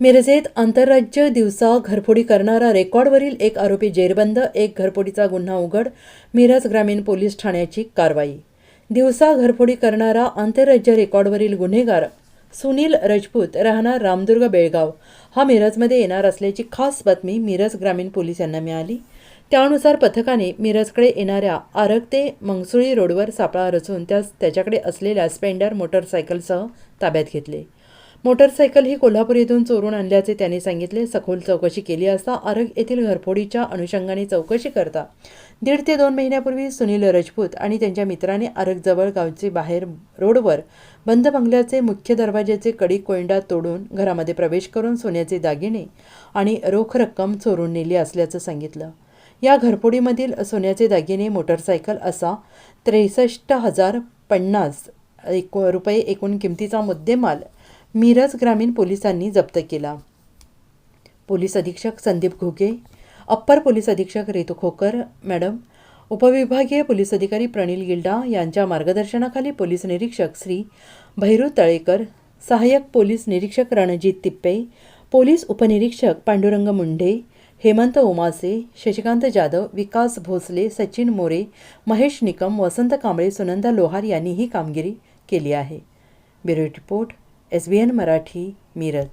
मिरजेत आंतरराज्य दिवसा घरफोडी करणारा रेकॉर्डवरील एक आरोपी जेरबंद एक घरफोडीचा गुन्हा उघड मिरज ग्रामीण पोलीस ठाण्याची कारवाई. दिवसा घरफोडी करणारा आंतरराज्य रेकॉर्डवरील गुन्हेगार सुनील रजपूत राहणार रामदुर्ग बेळगाव. हा मिरजमध्ये येणार असल्याची खास बातमी मिरज ग्रामीण पोलीस यांना मिळाली. त्यानुसार पथकाने मिरजकडे येणाऱ्या आरग ते मंगसुळी रोडवर सापळा रचून त्यास त्याच्याकडे असलेल्या स्पेंडर मोटरसायकलसह ताब्यात घेतले. मोटरसायकल ही कोल्हापूर येथून चोरून आणल्याचे त्यांनी सांगितले. सखोल चौकशी केली असता आरग येथील घरफोडीच्या अनुषंगाने चौकशी करता. दीड ते दोन महिन्यापूर्वी सुनील रजपूत आणि त्यांच्या मित्राने आरगजवळ गावचे बाहेर रोडवर बंद बंगल्याचे मुख्य दरवाजाचे कडी कोयंडा तोडून घरामध्ये प्रवेश करून सोन्याचे दागिने आणि रोख रक्कम चोरून नेली असल्याचं सांगितलं. या घरफोडीमधील सोन्याचे दागिने मोटरसायकल असा त्रेसष्ट हजार पन्नास एको रुपये एकूण किमतीचा मुद्देमाल मिरज ग्रामीण पोलिसांनी जप्त केला. पोलीस अधीक्षक संदीप घुगे अप्पर पोलीस अधीक्षक रेतू खोकर मॅडम उपविभागीय पोलीस अधिकारी प्रणील गिल्डा यांच्या मार्गदर्शनाखाली पोलीस निरीक्षक श्री भैरू तळेकर सहाय्यक पोलीस निरीक्षक रणजित तिप्पे पोलीस उपनिरीक्षक पांडुरंग मुंढे हेमंत उमासे शशिकांत जाधव विकास भोसले सचिन मोरे महेश निकम वसंत कांबळे सुनंदा लोहार यांनी ही कामगिरी केली आहे. Bureau report S B N Marathi Miraj.